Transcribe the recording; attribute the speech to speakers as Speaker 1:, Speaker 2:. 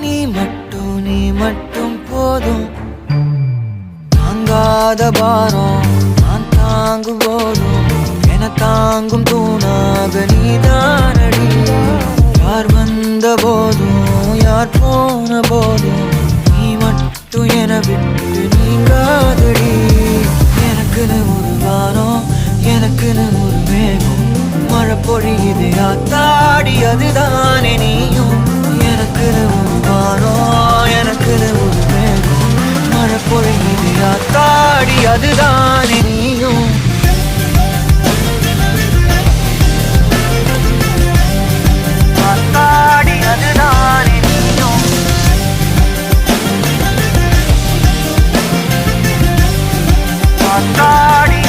Speaker 1: நீ மட்டும் நீ மட்டும் போதும். தாங்காத பாரம் நான் தாங்கு போதும் என தாங்கும் தூணாக நீதானடி. யார் வந்த போதும் யார் போன போதும். நீ மட்டும் என விட்டு நீங்காதடி. எனக்குன்னு ஒரு வாரம் எனக்குன்னு ஒரு வேகம் மழை பொழியுது ஆத்தாடி அதுதானே நீ. இது அத்தாடி அதுதானே நீயும். அத்தாடி அதுதானே நீயும். அத்தாடி